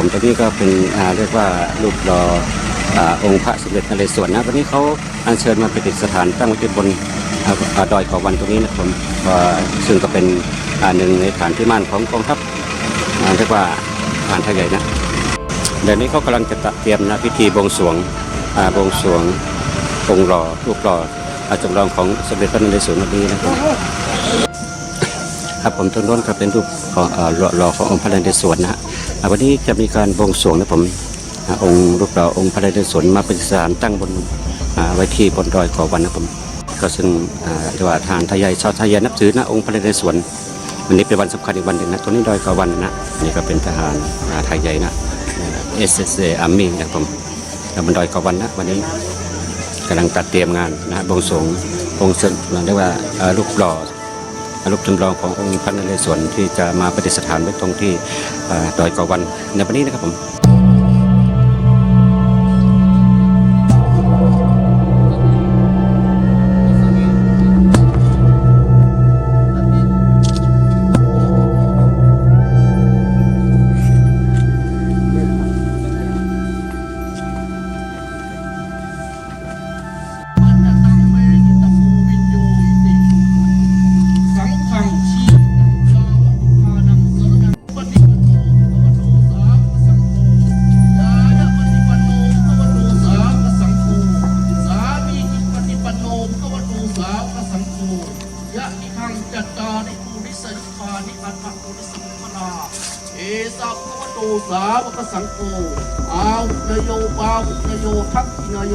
ผมตัวนี้ก็เป็นเรียกว่ารูปหล่ออองค์พระสมเด็จนเรศวรนะวันนี้เขาอัญเชิญมาประดิษฐานตั้งไว้ที่บนอ่าอ่าดอยขอวันตรงนี้นะครับผมซึ่งก็เป็นหนึ่งในฐานที่มั่นของกองทัพเรียกว่าฐานไทยใหญ่นะเดี๋ยวนี้เขากำลังจะเตรียมนะพิธีบวงสรวงบวงสรวงองค์หล่อรูปหล่ออาจำลองของสมเด็จพระนเรศวรวันนี้นะครับ ครับผมต้นน้นครับเป็นรูปของหล่อหล่อขององค์พระนเรศวรนะฮะวันนี้จะมีการบวงสรวงนะผมองค์รูปหล่อองค์พระนเรศวรมาประดิษฐานตั้งบนไว้ที่บนดอยขอวันนะผมก็ซึ่งเรียกว่าทานไทยใหญ่ชาวไทยใหญ่นับถือนะองค์พระนเรศวรวันนี้เป็นวันสำคัญอีกวันหนึ่งนะตรงนี้ดอยขอวันนะนี่ก็เป็นทหารอ่าไทยใหญ่นะเอสเอสเอาร์มี่นะผมแล้วบนดอยขอวันนะวันนี้กำลังตัดเตรียมงานนะบวงสรวงองค์เสด็จเรียกว่าเอ่อรูปหล่อ รูปจำลองขององค์พระนเรศวรที่จะมาประดิษฐานไว้ตรงที่ดอยกอวันในวันนี้นะครับผมาวกสังโฆอาวุธโยปาวุธโยทักขินโย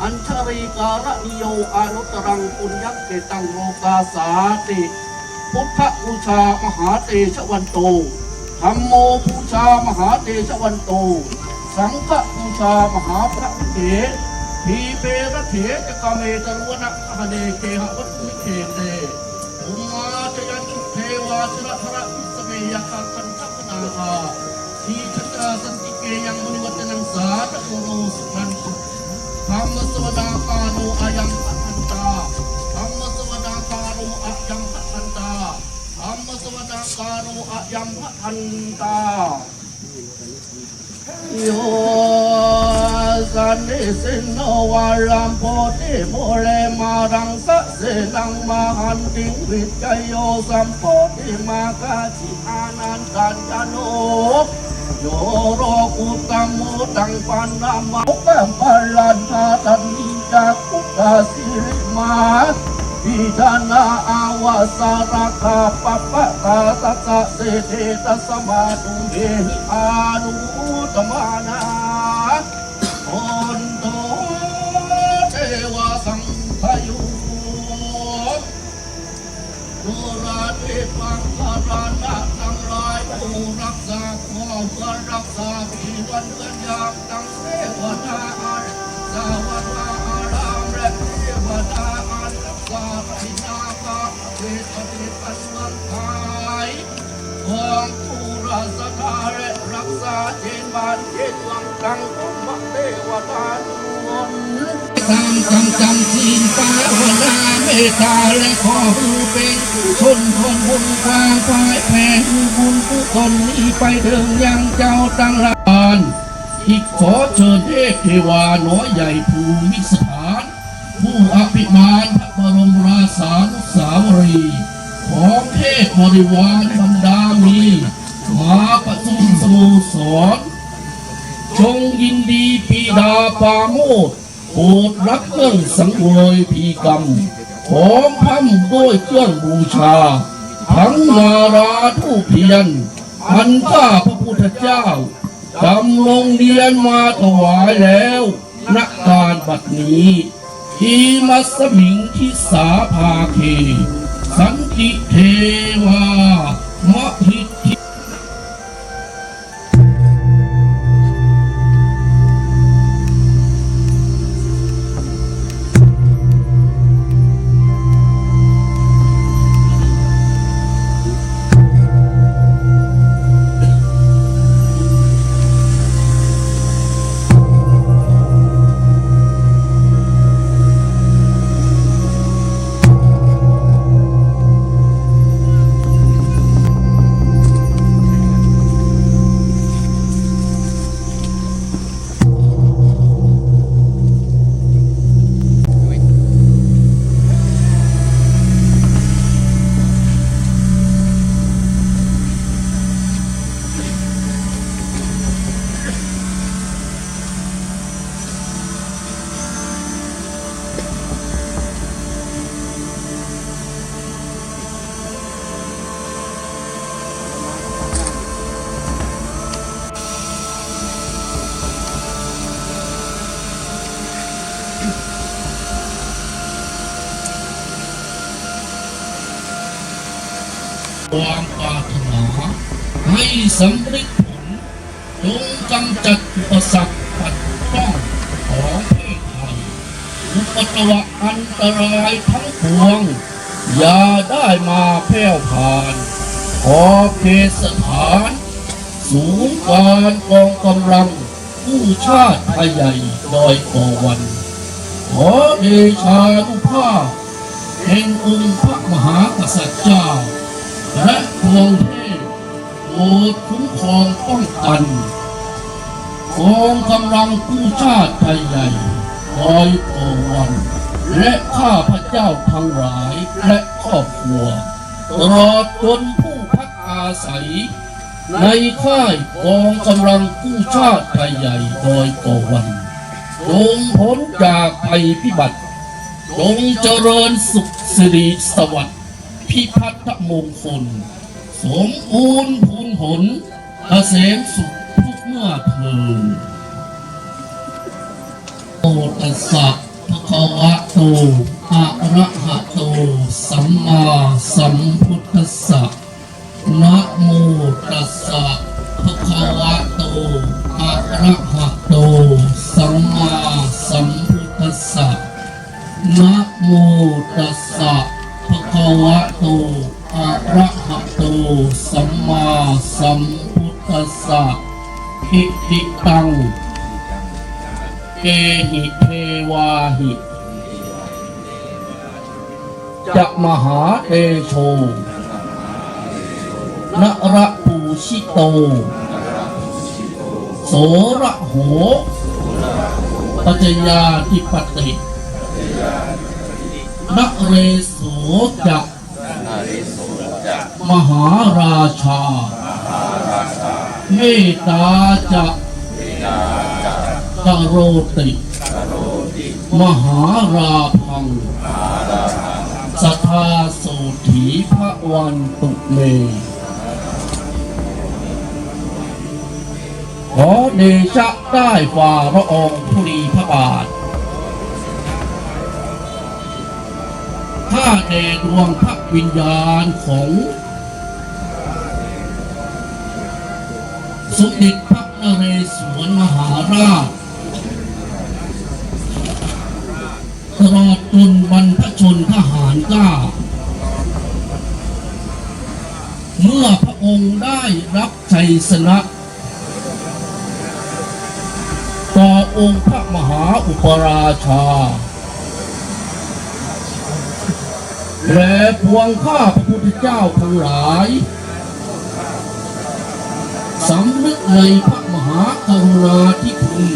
อัญชรีการณิโยอานุตรังปุญญเกตังโลกาสาติพุทธบูชามหาเตชะวันโตธรรมโมบูชามหาเตชะวันโต สังฆบูชามหาพระเถรทีเประเถจกเมตรวนะคเนเคหวัตมิเขเตอุมาจยันตุเทวาชระธระวิสเมยคันตันทัพนาคา ทีชตาสันติเกยังมนิวัตนังสาตโกโรสุขันตุธรรมสวดาคาโนอายังพัทันตาธรรมสวดาคาโนอายังพัทันตาธรรมสวดาคาโนอายังพัทันตาโยสันนิสินโนวารัมโพธิโมเลมารังสะเสนังมาหันติงวิจโยสัมโพธิมากาชิอานันตัญญโน โยโรกุตังโมตังปันนามาเปมพลันธาตันนิจักุตาสิริมาพิจานาอาวาสารคาปะปะตาตะตะเสเทตสมาตุเหิอานุตมานา ตามคำจำศีลปาวนาเมตตาและขอผู้เป็นชนคนบุญความฝ่ายแผ่บุญผู้คนนี้ไปถึงยังเจ้าตั้งรานอีกขอเชิญเทพเทวาน้อยใหญ่ภูมิสถาน ผู้อภิมานพระบรมราชานุสาวรีย์ของเทพบริวารบรรดามีมาประชุมสโมสรจงยินดีปีดาปาโมด โปรดรับเครื่องสังเวยพีกรรมพร้อมพัมด้วยเครื่องบูชา ทั้งมาราทูปเทียนอันข้าพระพุทธเจ้าดำลงเรียนมาถวายแล้วนักการบัดนี้ทีมัสมิงทิสาภาเค สันติเทวามหิ ความปรารถนาให้สำเร็จผลจงกำจัดอุปสรรคปัดป้องของเพศไทยอุปตวะอันตรายทั้งปวง อย่าได้มาแพร่ผ่าน ขอเขตสถาน สูงการกองกำลังผู้ชาติไทยใหญ่ดอยก่อวัน ขอเดชานุภาพแห่งองค์พระมหากษัตริย์เจ้า และดวงเทพโปรดคุ้มครองป้องกันกองกำลังกู้ชาติไทยใหญ่คอยต่อวันและข้าพระเจ้าทั้งหลายและครอบครัวตลอดจนผู้พักอาศัย ในค่ายกองกำลังกู้ชาติไทยใหญ่โดยก่อวันจงพ้นจากภัยพิบัติจงเจริญสุขสิริสวัสดิ์ พิพัฒน์มงคล สมบูรณ์พูนผลเกษมสุขทุกเมื่อเทินโอตัสสะภะคะวะโตอะระหะโต สัมมาสัมพุทธัสสะนะโมตัสสะภะคะวะโตอะระหะโต สัมมาสัมพุทธัสสะนะโมตัสสะ ภะคะวะโตอะระหะโต สัมมาสัมพุทธัสสะหิติตัง เกหิเทวาหิจะมหาเตโชนระปูชิโต โสระโหปัจจยาธิปติ นเรโสจักมหาราชา เมตตาจะกโรติ มหาราพัง สัทธาโสถีพระวันตุเม ขอเดชะได้ฝ่าพระองค์ผู้รีพระบาท ข้าแด่ดวงพระวิญญาณของสมเด็จพระนเรศวรมหาราชตลอดจนบรรพชนทหารกล้า เมื่อพระองค์ได้รับชัยชนะต่อองค์พระมหาอุปราชา และพวงข้าพระพุทธเจ้าทั้งหลายสำนึกในพระมหากรุณาธิคุณ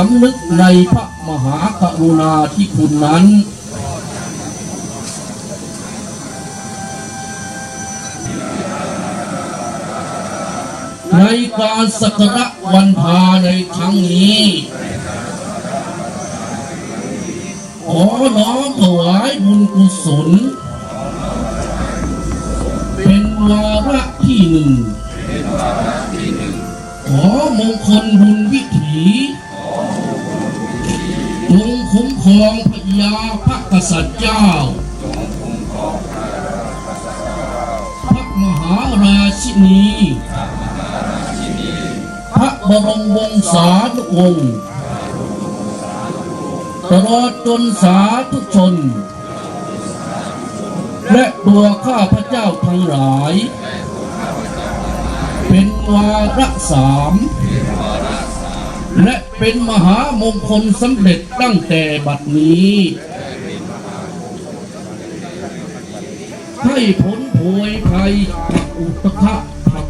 สำนึกในพระมหากรุณาธิคุณนั้น ในการสักการะวันพาในครั้งนี้ขอน้อมถวายบุญกุศล เป็นวาระที่หนึ่งขอมงคลบุญวิถี คุ้มครองพญาพระกษัตริย์เจ้า พระมหาราชินี พระบรมวงศานุวงศ์ตลอดจนสาธุชน และตัวข้าพระเจ้าทั้งหลาย เป็นวาระสามและ เป็นมหามงคลสำเร็จตั้งแต่บัดนี้ ให้ผลโพยภัยจากอุตภะภัก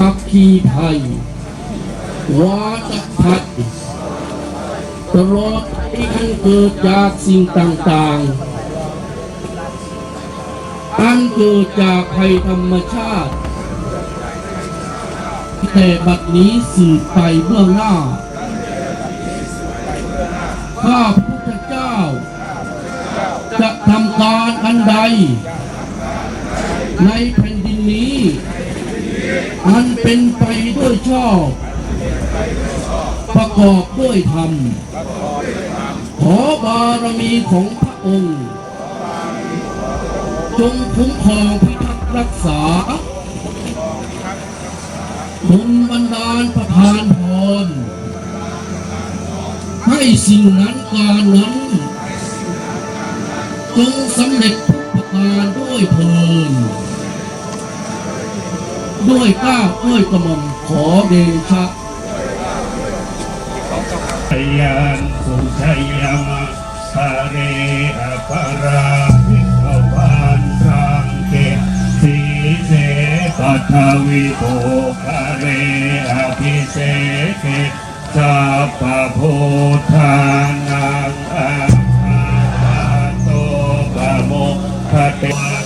อักขีภัยวาตภัยตลอดที่อันเกิดจากสิ่งต่างๆ อันเกิดจากภัยธรรมชาติ แต่บัดนี้สืบไปเบื้องหน้า ข้าพุทธเจ้า จะทำการอันใด ในแผ่นดินนี้ อันเป็นไปด้วยชอบ ประกอบด้วยธรรม ขอบารมีของพระองค์ จงคุ้มครองพิทักษ์รักษา บุญบันดาลประทานพรให้สิ่งนั้นการนั้นจงสำเร็จทุกประการด้วยเพลินด้วยก้าวด้วยกระหม่อมขอเดชะพยานสุชยามะสะเรอปารา ปัทวิโภคาเรอภิเศเกสัพพะโพธานังอาคาโตปะโมคเต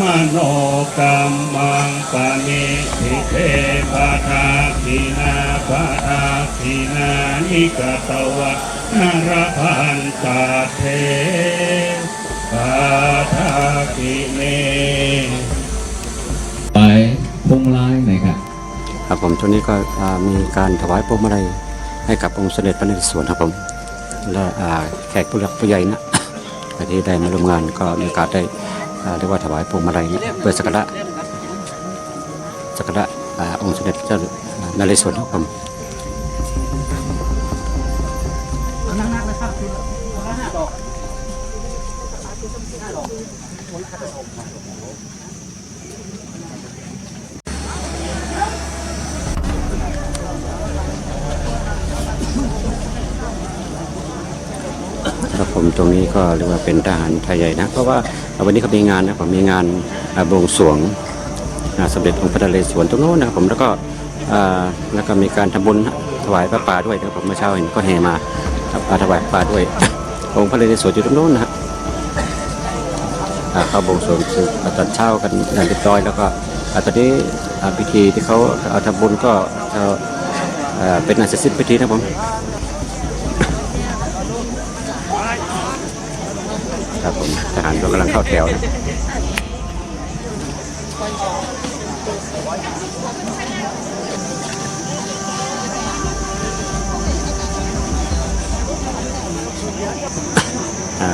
มโนกรรมังปะนิทิเทปะทาทินาปะทาทินานิกตวะนรพันตาเทปะทาทิเมไปพงไลายหน่อยครับครับผมช่วงนี้ก็มีการถวายพวงมาลัยให้กับองค์เสด็จพระนเรศวรครับผมและแขกผู้หลักผู้ใหญ่นะที่ได้มาร่วมงานก็มีโอกาสได้ เรียกว่าถวายพวงมาลัยเพื่อสักการะสักการะองค์สมเด็จเจ้านเรศวรครับผม ตรงนี้ก็เรียกว่าเป็นทหารไทยใหญ่นะ เพราะว่าวันนี้เขามีงานนะผมมีงานบวงสรวงอ่าสมเด็จองค์พระนเรศวรตรงโน้นนะครับผมแล้วก็แล้วก็มีการทำบุญถวายพระป่าด้วยนะครับผมเมื่อเช้าเห็นก็แห่มาถวายป่าด้วย องค์พระนเรศวรอยู่ตรงโน้นนะฮะเข้าบวงสรวงตอนเช้ากันอย่างเรียบร้อยแล้วก็อาตอนนี้พิธีที่เขาเอาทำบุญก็เป็นอันเสร็จสิ้นพิธีนะครับผม ครับผมทหารก็กำลังเข้าแถวนะ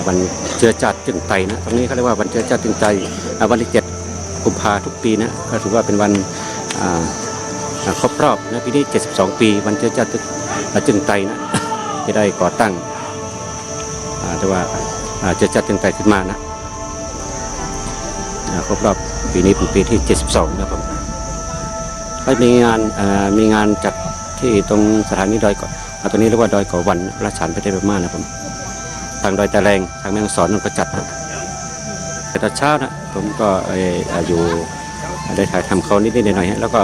วันเจือจัดจึงไตนะตรงนี้เขาเรียกว่าวันเจือจัดจึงใจวันที่เจ็ดกุมภาทุกปีนะก็ถือว่าเป็นวันอ่าอ่าครบรอบนะปีนี้ 72 ปี วันเจือจัดจึงไตนะที่ได้ก่อตั้งแต่ว่า จะจัดตั้งแต่ขึ้นมานะอ่าครบรอบปีนี้เป็นปีที่ 72นะครับผมก็มีงานอ่ามีงานจัดที่ตรงสถานีดอยเก่ออ่าตรงนี้เรียกว่าดอยเก่อวันราชานพระเทพมานะผมทางดอยตะแรงทางแม่ฮ่องสอนนั่นก็จัดนะแต่ตอนเช้านะผมก็เอ่ออ่าอยู่ได้ถ่ายทำเขานิดๆหน่อยๆฮะแล้วก็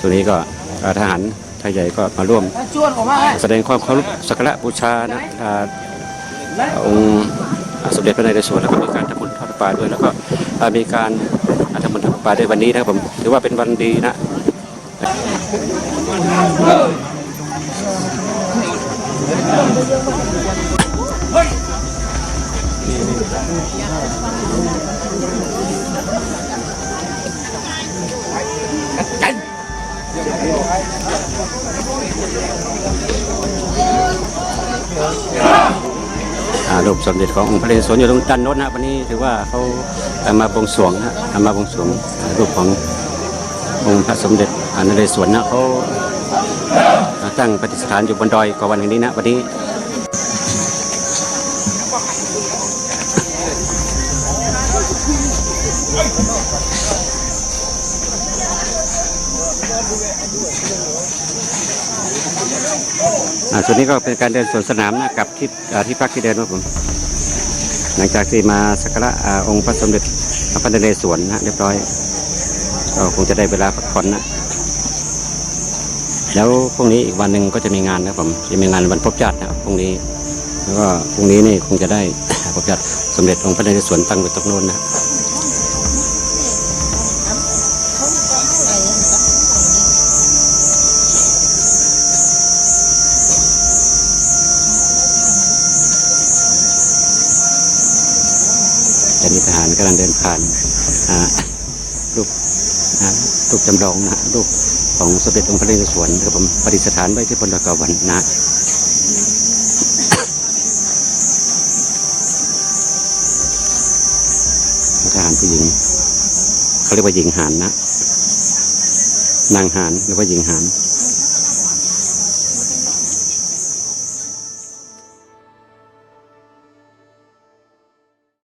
ตรงนี้ก็อ่าทหารไทยใหญ่ก็มาร่วม แสดงความเคารพสักการะบูชานะ องค์สมเด็จพระนเรศวรแล้วก็มีการทำบุญทอดป่าด้วยแล้วก็มีการทำบุญทอดป่าในวันนี้นะครับผมถือว่าเป็นวันดีนะอ่า รูปสมเด็จขององค์พระนเรศวรอยู่ตรงจันโน้นนะวันนี้ถือว่าเขาเอามาบวงสรวงนะเอามาบวงสรวงรูปขององค์พระสมเด็จอนเรศวรนะเขาอ่าตั้งปฏิสถานอยู่บนดอยกว่าวันแห่งนี้นะวันนี้ ส่วนนี้ก็เป็นการเดินสวนสนามนะกับที่ที่พักที่เดินครับผม หลังจากที่มาสักการะอองค์พระสมเด็จพระนเรศวรนะเรียบร้อยก็คงจะได้เวลาพักผ่อนนะแล้วพรุ่งนี้อีกวันหนึ่งก็จะมีงานนะครับผมจะมีงานวันพบญาตินะครับพรุ่งนี้ แล้วก็พรุ่งนี้นี่คงจะได้พบญาติสมเด็จองค์พระนเรศวรตั้งอยู่ตรงโน้นนะ แต่นี่ทหารกำลังเดินผ่านรูปรูปจำลองนะรูปของสมเด็จองค์พระนเรศวรครับผมประดิษฐานไว้ที่บนดอยกาวันนะทหารผู้หญิงเขาเรียกว่าหญิงหานนะ นางหานหรือว่าหญิงหาน